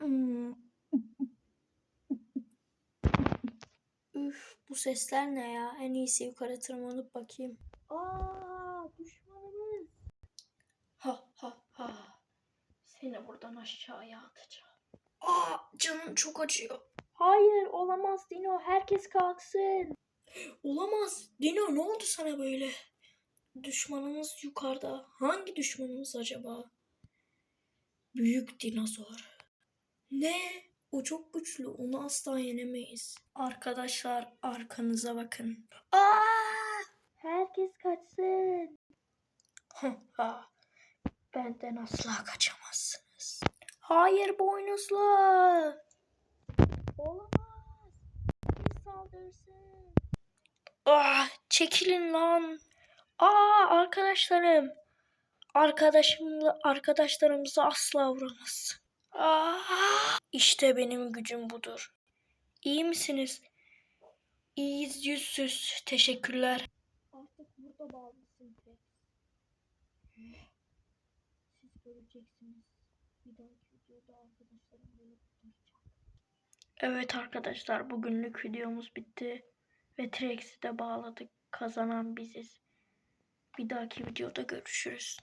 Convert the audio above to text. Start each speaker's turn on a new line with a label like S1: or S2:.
S1: Hmm. Üf, bu sesler ne ya? En iyisi yukarı tırmanıp bakayım. Aa, düşmanımız. Ha ha ha. Seni buradan aşağıya atacağım. Aa, canım çok acıyor. Hayır, olamaz Dino. Herkes kalksın. Olamaz. Dino ne oldu sana böyle? Düşmanımız yukarıda. Hangi düşmanımız acaba? Büyük dinozor. Ne? O çok güçlü. Onu asla yenemeyiz. Arkadaşlar arkanıza bakın. Aa! Herkes kaçsın. Benden asla kaçamazsınız. Hayır boynuzlu. Olamaz. Biz saldırsın. Ah, çekilin lan. Aa arkadaşlarım. Arkadaşımla arkadaşlarımızı asla vuramazsın. Aa, işte benim gücüm budur. İyi misiniz? İyiyiz yüzsüz. Teşekkürler. Artık burada bağlısın Siz göreceksiniz. Bir dahaki videoda arkadaşlarım beni kurtaracak. Evet arkadaşlar bugünlük videomuz bitti. Ve Trex'i de bağladık. Kazanan biziz. Bir dahaki videoda görüşürüz.